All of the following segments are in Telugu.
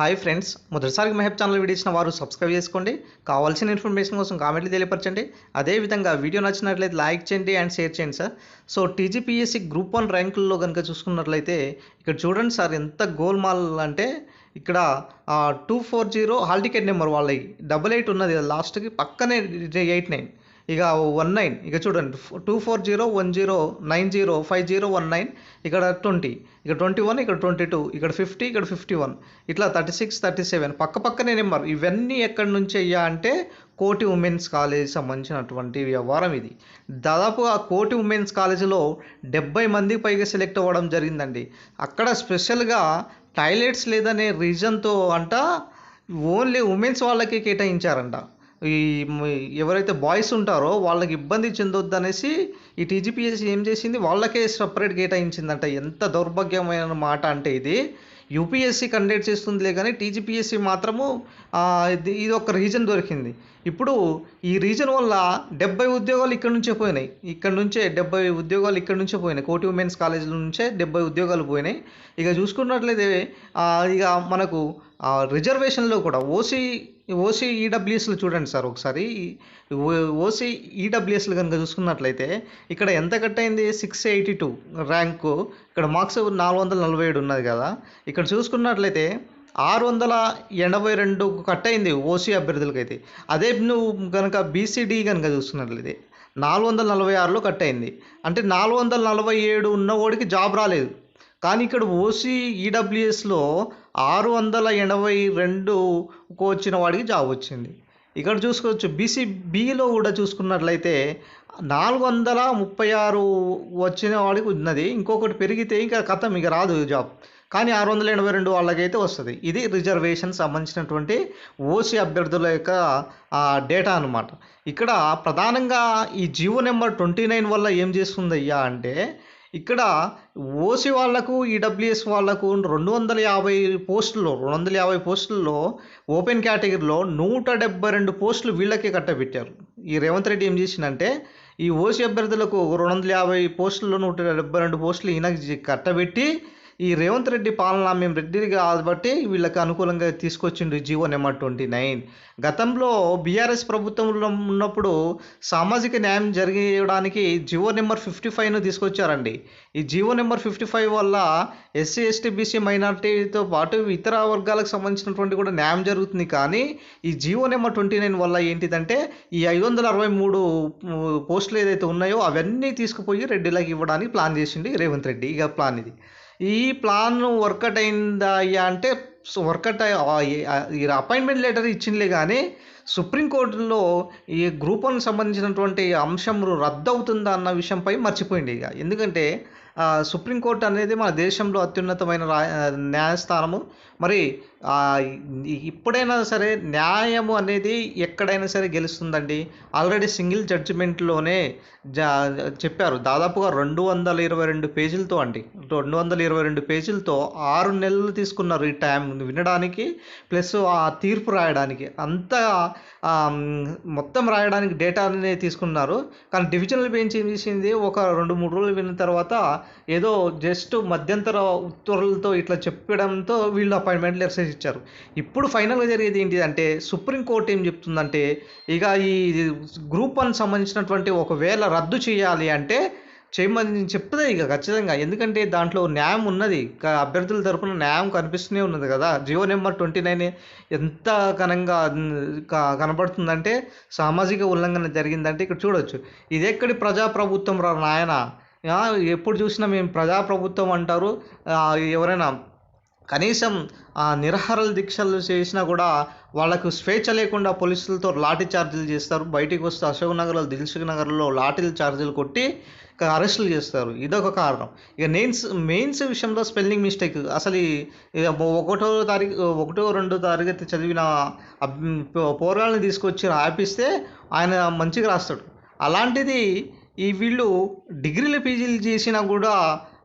హాయ్ ఫ్రెండ్స్ మొదటిసారి మహబ్ ఛానల్ వీడియో ఇచ్చిన వారు సబ్స్క్రైబ్ చేసుకోండి. కావాల్సిన ఇన్ఫర్మేషన్ కోసం కామెంట్లు తెలియపరచండి. అదేవిధంగా వీడియో నచ్చినట్లయితే లైక్ చేయండి అండ్ షేర్ చేయండి sir so TGPSC group one ర్యాంకుల్లో కనుక చూసుకున్నట్లయితే ఇక్కడ చూడండి సార్ ఎంత గోల్మాల్ అంటే ఇక్కడ two four zero hall ticket number వాళ్ళకి డబల్ ఎయిట్ ఉన్నది లాస్ట్కి పక్కనే ఎయిట్ నైన్ ఇక వన్ నైన్ ఇక చూడండి two four zero one zero nine zero five zero one nine ఇక్కడ ట్వంటీ ఇక్కడ ట్వంటీ వన్ ఇక్కడ ట్వంటీ టూ ఇక్కడ ఫిఫ్టీ ఇక్కడ ఫిఫ్టీ వన్ ఇట్లా థర్టీ సిక్స్ థర్టీ సెవెన్ పక్క పక్కనే నెంబర్. ఇవన్నీ ఎక్కడి నుంచి అయ్యా అంటే కోటి ఉమెన్స్ కాలేజ్ సంబంధించినటువంటి వ్యవహారం ఇది. దాదాపుగా కోటి ఉమెన్స్ కాలేజీలో డెబ్బై మందికి పైగా సెలెక్ట్ అవ్వడం జరిగిందండి. అక్కడ స్పెషల్గా టాయిలెట్స్ లేదనే రీజన్తో అంట ఓన్లీ ఉమెన్స్ వాళ్ళకి కేటాయించారంట. ఈ ఎవరైతే బాయ్స్ ఉంటారో వాళ్ళకి ఇబ్బంది చెందొద్దు అనేసి ఈ టీజీపీఎస్సీ ఏం చేసింది? వాళ్ళకే సపరేట్ కేటాయించిందంట. ఎంత దౌర్భాగ్యమైన మాట అంటే ఇది. యూపీఎస్సీ కండక్ట్ చేస్తుందిలే కానీ టీజీపీఎస్సీ మాత్రము ఇది ఇది ఒక రీజన్ దొరికింది. ఇప్పుడు ఈ రీజన్ వల్ల డెబ్బై ఉద్యోగాలు ఇక్కడ నుంచే పోయినాయి. ఇక్కడ నుంచే డెబ్బై ఉద్యోగాలు ఇక్కడ నుంచే పోయినాయి. కోటి ఉమెన్స్ కాలేజీల నుంచే డెబ్బై ఉద్యోగాలు పోయినాయి. ఇక చూసుకున్నట్లయితే ఇక మనకు రిజర్వేషన్లో కూడా ఓసీ ఓసీ ఈడబ్ల్యూఎస్లు చూడండి సార్ ఒకసారి. ఓసీ ఈడబ్ల్యూఎస్లు కనుక చూసుకున్నట్లయితే ఇక్కడ ఎంత కట్ అయింది? Six eighty two rank. ఇక్కడ మార్క్స్ నాలుగు వందల నలభై ఏడు ఉన్నది కదా. ఇక్కడ చూసుకున్నట్లయితే ఆరు వందల ఎనభై రెండు కట్ అయింది ఓసీ అభ్యర్థులకైతే. అదే నువ్వు కనుక బీసీడీ కనుక చూసుకున్నట్లయితే నాలుగు వందల నలభై ఆరులో కట్ అయింది. అంటే నాలుగు వందల నలభై ఏడు ఉన్నవాడికి జాబ్ రాలేదు. కానీ ఇక్కడ ఓసీ ఈడబ్ల్యూఎస్లో ఆరు వందల ఎనభై రెండుకు వచ్చిన వాడికి జాబ్ వచ్చింది. ఇక్కడ చూసుకోవచ్చు బీసీ బీలో కూడా చూసుకున్నట్లయితే నాలుగు వందల ముప్పై ఆరు వచ్చిన వాడికి ఉన్నది. ఇంకొకటి పెరిగితే ఇంకా కథం ఇక రాదు జాబ్. కానీ ఆరు వందల ఎనభై రెండు వాళ్ళకైతే వస్తుంది. ఇది రిజర్వేషన్ సంబంధించినటువంటి ఓసీ అభ్యర్థుల యొక్క డేటా అనమాట ఇక్కడ ప్రధానంగా ఈ జీవో నెంబర్ ట్వంటీ నైన్ వల్ల ఏం చేస్తుందయ్యా అంటే ఇక్కడ ఓసీ వాళ్ళకు ఈడబ్ల్యూఎస్ వాళ్ళకు రెండు వందల యాభై పోస్టుల్లో రెండు వందల యాభై పోస్టుల్లో ఓపెన్ కేటగిరీలో నూట డెబ్బై రెండు పోస్టులు వీళ్ళకే కట్టబెట్టారు. ఈ రేవంత్ రెడ్డి ఏం చేసిందంటే ఈ ఓసీ అభ్యర్థులకు రెండు వందల యాభై పోస్టుల్లో నూట డెబ్బై రెండు పోస్టులు ఈయనకి కట్టబెట్టి ఈ రేవంత్ రెడ్డి పాలన మేము రెడ్డి కాబట్టి వీళ్ళకి అనుకూలంగా తీసుకొచ్చిండు జీవో నెంబర్ ట్వంటీ నైన్. గతంలో బీఆర్ఎస్ ప్రభుత్వంలో ఉన్నప్పుడు సామాజిక న్యాయం జరిగేయడానికి జీవో నెంబర్ ఫిఫ్టీ ఫైవ్ను తీసుకొచ్చారండి. ఈ జీవో నెంబర్ ఫిఫ్టీ ఫైవ్ వల్ల ఎస్సీ ఎస్టీ బీసీ మైనార్టీతో పాటు ఇతర వర్గాలకు సంబంధించినటువంటి కూడా న్యాయం జరుగుతుంది. కానీ ఈ జీవో నెంబర్ ట్వంటీ నైన్ వల్ల ఏంటిదంటే ఈ ఐదు వందల అరవై మూడు పోస్టులు ఏదైతే ఉన్నాయో అవన్నీ తీసుకుపోయి రెడ్డిలకు ఇవ్వడానికి ప్లాన్ చేసిండు ఈ రేవంత్ రెడ్డి. ఇక ప్లాన్ ఇది. ఈ ప్లాన్ వర్కౌట్ అయిందా అయ్యా అంటే వర్కౌట్ ఈ అపాయింట్మెంట్ లెటర్ ఇచ్చిందిలే కానీ సుప్రీంకోర్టులో ఈ గ్రూప్ వన్ సంబంధించినటువంటి అంశం రద్దు అవుతుందా అన్న విషయంపై మర్చిపోయింది ఇక. ఎందుకంటే సుప్రీంకోర్టు అనేది మన దేశంలో అత్యున్నతమైన రా న్యాయస్థానము. మరి ఇప్పుడైనా సరే న్యాయము అనేది ఎక్కడైనా సరే గెలుస్తుందండి. ఆల్రెడీ సింగిల్ జడ్జిమెంట్లోనే జా చెప్పారు. దాదాపుగా రెండు వందల ఇరవై రెండు పేజీలతో అండి. రెండు వందల ఇరవై రెండు పేజీలతో ఆరు నెలలు తీసుకున్నారు ఈ టైం వినడానికి ప్లస్ ఆ తీర్పు రాయడానికి. అంత మొత్తం రాయడానికి డేటానే తీసుకున్నారు. కానీ డివిజనల్ బెంచ్ ఏం చేసింది? ఒక రెండు మూడు రోజులు విన్న తర్వాత ఏదో జస్ట్ మధ్యంతర ఉత్తర్వులతో ఇట్లా చెప్పడంతో వీళ్ళు అపాయింట్మెంట్ లెటర్స్ ఇచ్చారు ఇప్పుడు ఫైనల్గా జరిగేది ఏంటి అంటే సుప్రీంకోర్టు ఏం చెప్తుందంటే ఇక ఈ గ్రూప్ వన్ సంబంధించినటువంటి ఒకవేళ రద్దు చేయాలి అంటే చేయమని చెప్తుంది ఇక ఖచ్చితంగా. ఎందుకంటే దాంట్లో న్యాయం ఉన్నది. అభ్యర్థుల తరపున న్యాయం కనిపిస్తూనే ఉన్నది కదా. జియో నెంబర్ ట్వంటీ నైన్ ఎంత ఘనంగా కనబడుతుందంటే సామాజిక ఉల్లంఘన జరిగిందంటే ఇక్కడ చూడొచ్చు. ఇది ఎక్కడి ప్రజాప్రభుత్వం రా నాయన? ఎప్పుడు చూసినా మేము ప్రజాప్రభుత్వం అంటారు. ఎవరైనా కనీసం ఆ నిరహారాల దీక్షలు చేసినా కూడా వాళ్ళకు స్వేచ్ఛ లేకుండా పోలీసులతో లాఠీ చార్జీలు చేస్తారు. బయటికి వస్తే అశోక్ నగర్లో దిల్సుఖ్ నగర్లో లాఠీలు ఛార్జీలు కొట్టి అరెస్టులు చేస్తారు. ఇదొక కారణం. ఇక మెయిన్స్ మెయిన్స్ విషయంలో స్పెల్లింగ్ మిస్టేక్. అసలు ఒకటో తారీఖు ఒకటో రెండో తరగతి చదివిన అబ్- తీసుకొచ్చి రాపిస్తే ఆయన మంచిగా రాస్తాడు. అలాంటిది ఈ వీళ్ళు డిగ్రీలు పీజీలు చేసినా కూడా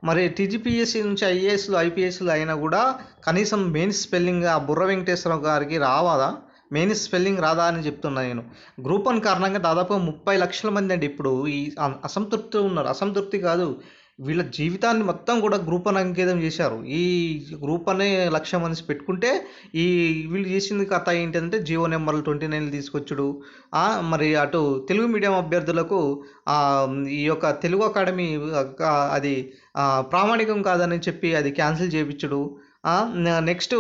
మరి టీజీపీఎస్సీ నుంచి ఐఏఎస్లు ఐపీఎస్లు అయినా కూడా కనీసం మెయిన్ స్పెల్లింగ్ ఆ బుర్ర వెంకటేశ్వరరావు గారికి రావాదా మెయిన్ స్పెల్లింగ్ రాదా అని చెప్తున్నా నేను. గ్రూప్ వన్ కారణంగా దాదాపు ముప్పై లక్షల మంది అండి ఇప్పుడు ఈ అసంతృప్తి ఉన్నారు. అసంతృప్తి కాదు. వీళ్ళ జీవితాన్ని మొత్తం కూడా గ్రూప్ అని అంకితం చేశారు. ఈ గ్రూప్ అనే లక్ష్యం అనేసి పెట్టుకుంటే ఈ వీళ్ళు చేసింది కథ ఏంటంటే జియో నెంబర్లు ట్వంటీ నైన్లు తీసుకొచ్చుడు. మరి అటు తెలుగు మీడియం అభ్యర్థులకు ఈ యొక్క తెలుగు అకాడమీ అది ప్రామాణికం కాదని చెప్పి అది క్యాన్సిల్ చేయించుడు నెక్స్ట్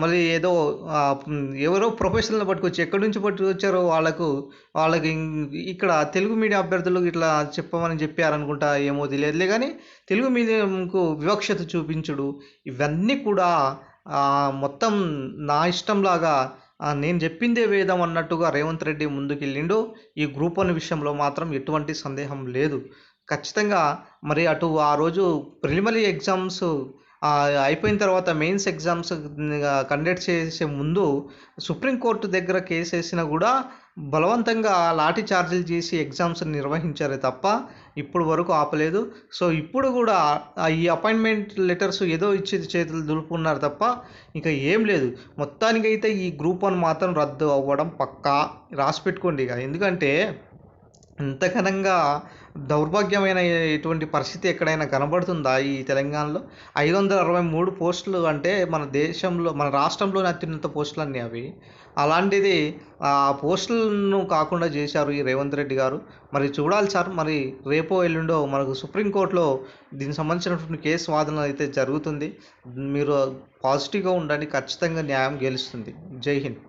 మళ్ళీ ఏదో ఎవరో ప్రొఫెషనల్ పట్టుకొచ్చి ఎక్కడి నుంచి పట్టుకొచ్చారో వాళ్ళకు వాళ్ళకి ఇక్కడ తెలుగు మీడియం అభ్యర్థులు ఇట్లా చెప్పమని చెప్పారనుకుంటా ఏమో తెలియదులే కానీ తెలుగు మీడియంకు వివక్షత చూపించుడు ఇవన్నీ కూడా మొత్తం నా ఇష్టంలాగా నేను చెప్పిందే వేదం అన్నట్టుగా రేవంత్ రెడ్డి ముందుకెళ్ళిండు. ఈ గ్రూప్ వన్ విషయంలో మాత్రం ఎటువంటి సందేహం లేదు. ఖచ్చితంగా మరి అటు ఆ రోజు ప్రిలిమినరీ ఎగ్జామ్స్ అయిపోయిన తర్వాత మెయిన్స్ ఎగ్జామ్స్ కండక్ట్ చేసే ముందు సుప్రీంకోర్టు దగ్గర కేసు వేసినా కూడా బలవంతంగా లాఠీ చార్జీలు చేసి ఎగ్జామ్స్ నిర్వహించారే తప్ప ఇప్పుడు వరకు ఆపలేదు. సో ఇప్పుడు కూడా ఆ ఈ అపాయింట్మెంట్ లెటర్స్ ఏదో ఇచ్చి చేతులు దులుపుకున్నారు తప్ప ఇంకా ఏం లేదు. మొత్తానికైతే ఈ గ్రూప్ వన్ మాత్రం రద్దు అవ్వడం పక్కా. రాసి పెట్టుకోండి ఇక. ఎందుకంటే ఇంత ఘనంగా దౌర్భాగ్యమైన ఇటువంటి పరిస్థితి ఎక్కడైనా కనబడుతుందా ఈ తెలంగాణలో? ఐదు వందల అరవై మూడు పోస్టులు అంటే మన దేశంలో మన రాష్ట్రంలోనే అత్యున్నత పోస్టులు అన్నీ అవి. అలాంటిది ఆ పోస్టులను కాకుండా చేశారు ఈ రేవంత్ రెడ్డి గారు. మరి చూడాలి సార్ మరి రేపో ఎల్లుండో మనకు సుప్రీంకోర్టులో దీనికి సంబంధించినటువంటి కేసు వాదన అయితే జరుగుతుంది. మీరు పాజిటివ్గా ఉండండి ఖచ్చితంగా న్యాయం గెలుస్తుంది. జై హింద్.